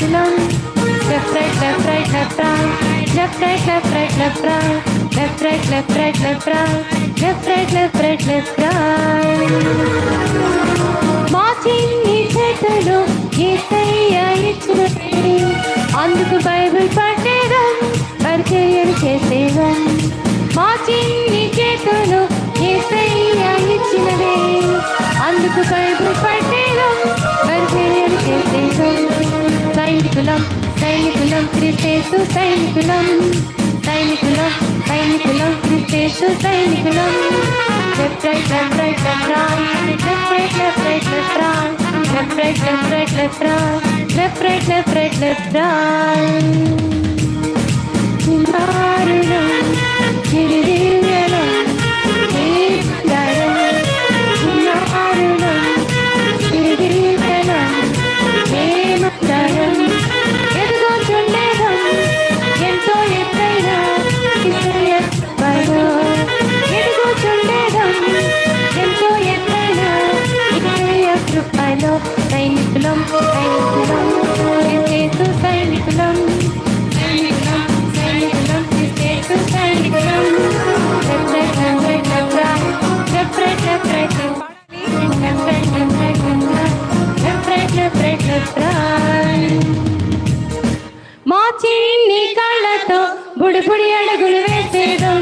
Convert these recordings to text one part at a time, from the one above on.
కిలోం left right left right left right left right left right left right left right left right left right. Left right left right left right. మార్చిన్ని చేతులు ఏసయ్య ఇచ్చిన పిడి అందుకు Bible పట్టేదం పరిచయం చేసేదం. మా చిన్ని చేతులు ఏసయ్య ఇచ్చినవే అందుకు బైబిల్ పట్టేదం పరిచయం సైనికులం సైనికులం క్రిస్తేసు సైనికులం. సైనికులం సైనికులం క్రిస్తేసు సైనికులం. Left right left right left right left right left right left right left right left right left right left right left right మా చిన్ని కళ్ళతో బుడి బుడి అడుగులు వేసేదం.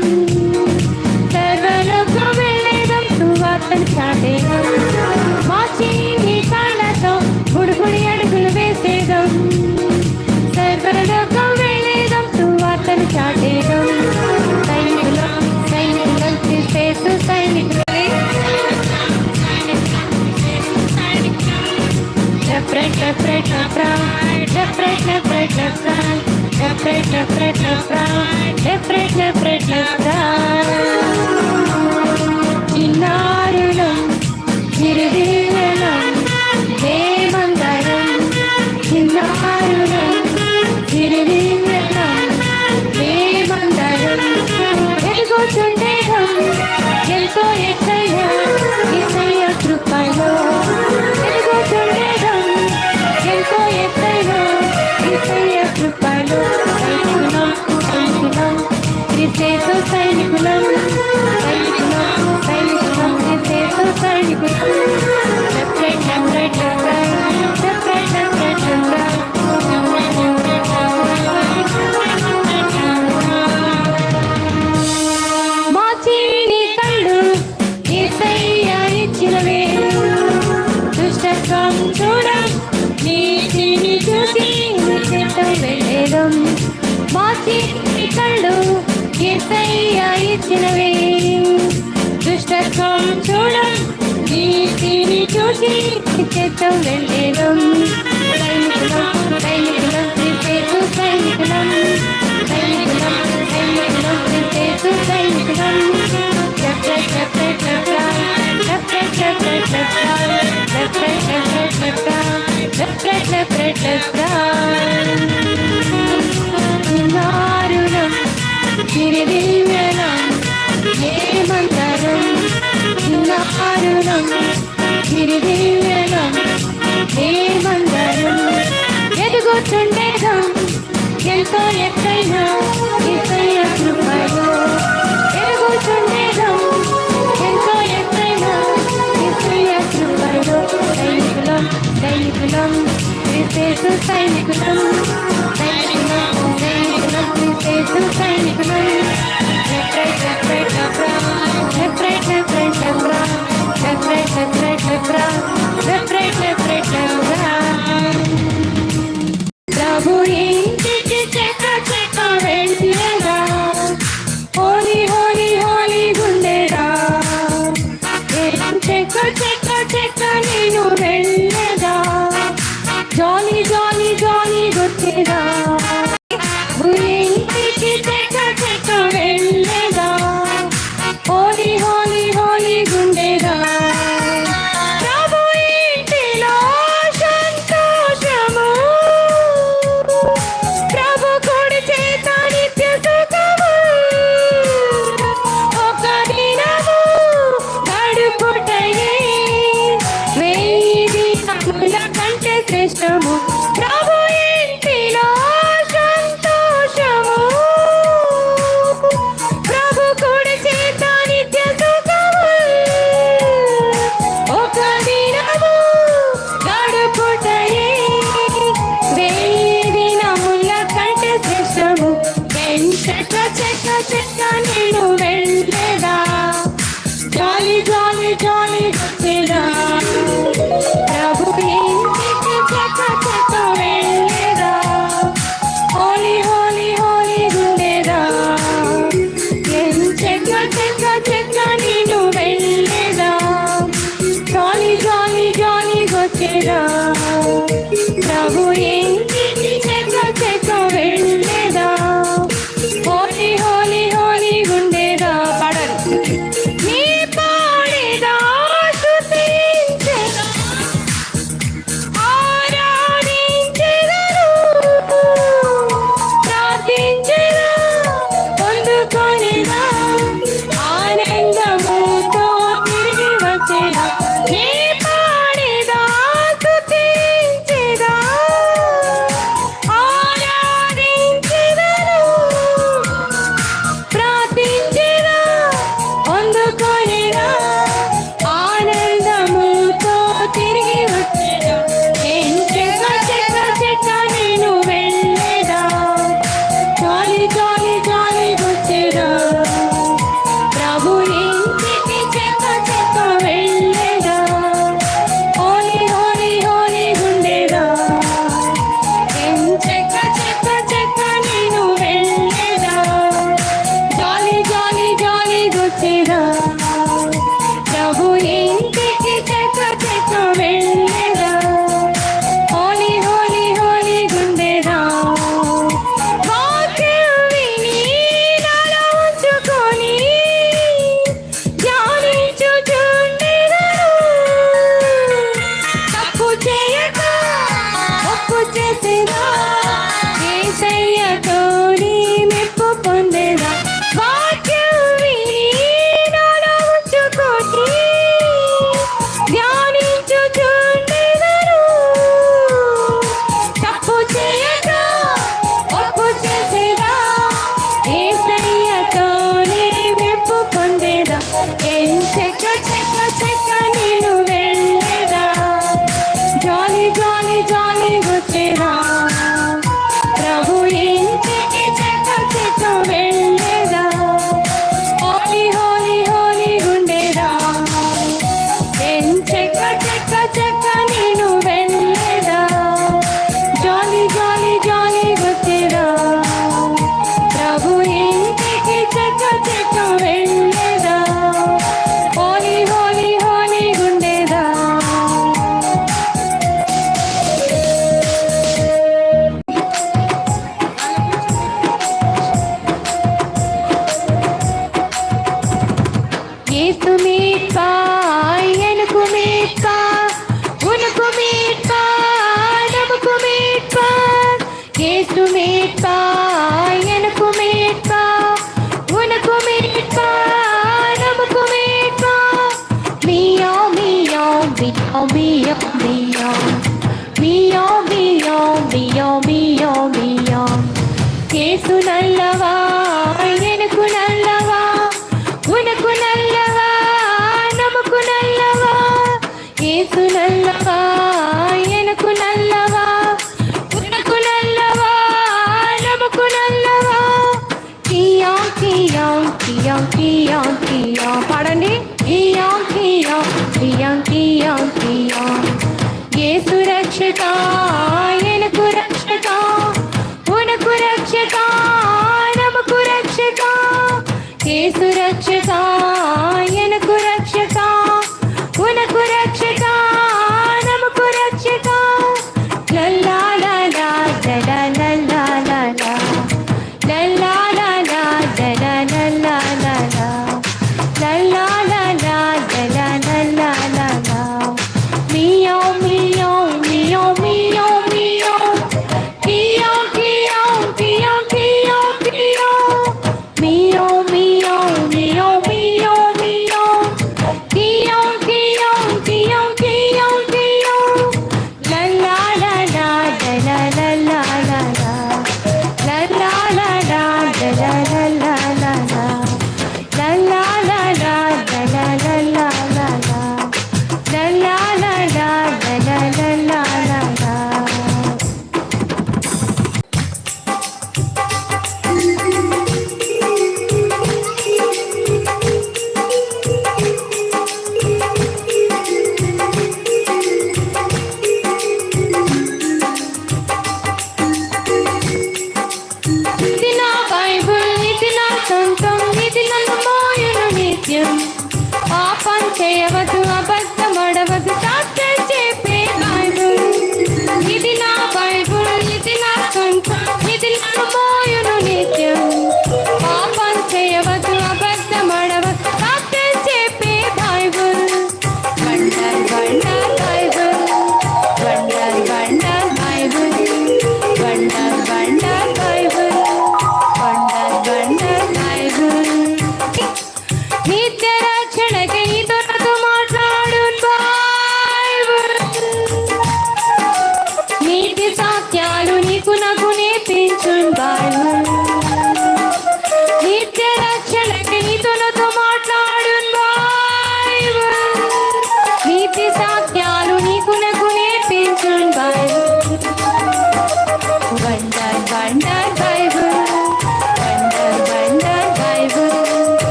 సర్వలోకం వెళ్ళేదం సువార్తను చాటేదం. మా చిన్ని కళ్ళతో బుడి బుడి అడుగులు వేసేదం. సర్వలోకం వెళ్ళేదం సువార్తను చాటేదం. సైనికులం సైనికులం చేసేసు సైనికులం. left right left right Krishna, Krishna, Krishna, Krishna, Krishna, చిన్నారులం చిరుదీవలం దేవంగరం చిన్నారులం చిరుదీవ ఇచ్చినవే దుష్టత్వం చూడం నీతిని చూసి నిశ్చితం వెళ్ళేదం ఎత్తుతో ఎత్తైనా ఎత్తయ్య కృపలో. ఎరుగుచుండేదం ఎంతో ఎత్తైనా ఎత్తయ్య కృపలో. సైనికులం సైనికులం విశేష సైనికులం సైనికులం సైనికులం విశేష సైనికులం. చక్రై చక్రై చక్ర చక్రై చక్రై చక్ర చక్రై చక్రై చక్ర చక్రై చక్రై చక్ర. yeah. இயேசு மீட்பா எனக்கு மீட்பா உனக்கு மீட்பா நமக்கு மீட்பா மீயோ மீயோ மீயோ மீயோ மீயோ மீயோ மீயோ மீயோ மீயோ மீயோ இயேசு நல்லவா எனக்கு நல்லவா உனக்கு நல்லவா நமக்கு நல்லவா இயேசு நல்லவா காண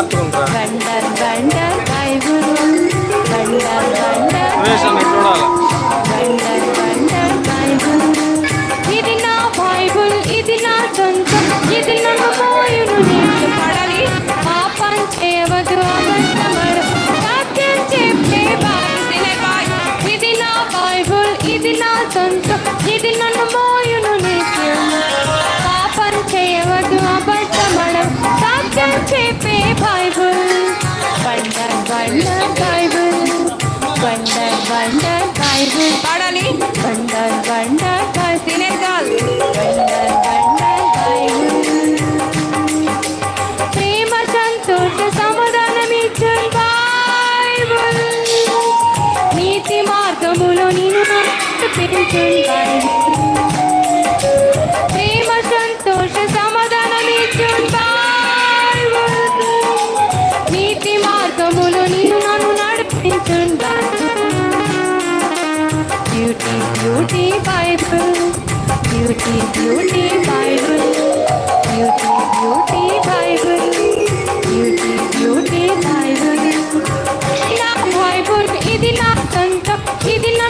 జాగ్రత్తగా ఉంటారా पे Bible wonder wonder Bible wonder wonder Bible tonight. Beauty, beauty Bible. Beauty, beauty Bible. Beauty, beauty Bible. Beauty, beauty Bible. నా Bible, ఇది నా కంఠం ఇది నా